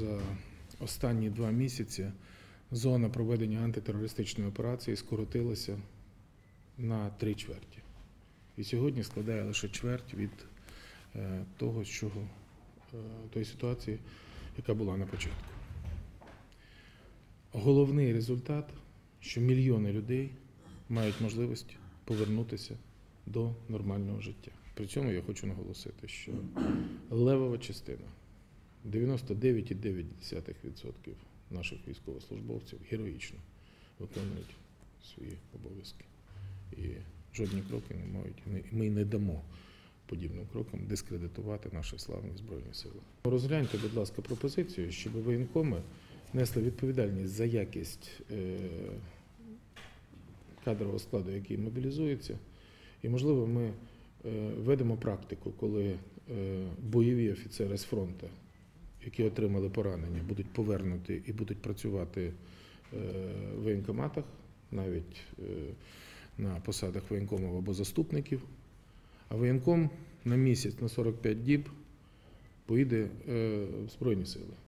за останні два місяці зона проведення антитерористичної операції скоротилася на три чверті. І сьогодні складає лише чверть від е, того, чого, е, тої ситуації, яка була на початку. Головний результат, що мільйони людей мають можливість повернутися до нормального життя. При цьому я хочу наголосити, що левова частина 99,9% наших військовослужбовців героїчно виконують свої обов'язки. І жодні кроки не мають, ми не дамо подібним крокам дискредитувати наші славні Збройні Сили. Розгляньте, будь ласка, пропозицію, щоб воєнкоми несли відповідальність за якість е, кадрового складу, який мобілізується. І, можливо, ми е, ведемо практику, коли е, бойові офіцери з фронту, які отримали поранення, будуть повернуті і будуть працювати е, в воєнкоматах, навіть е, на посадах воєнкомів або заступників. А воєнком на місяць, на 45 діб поїде е, в Збройні сили.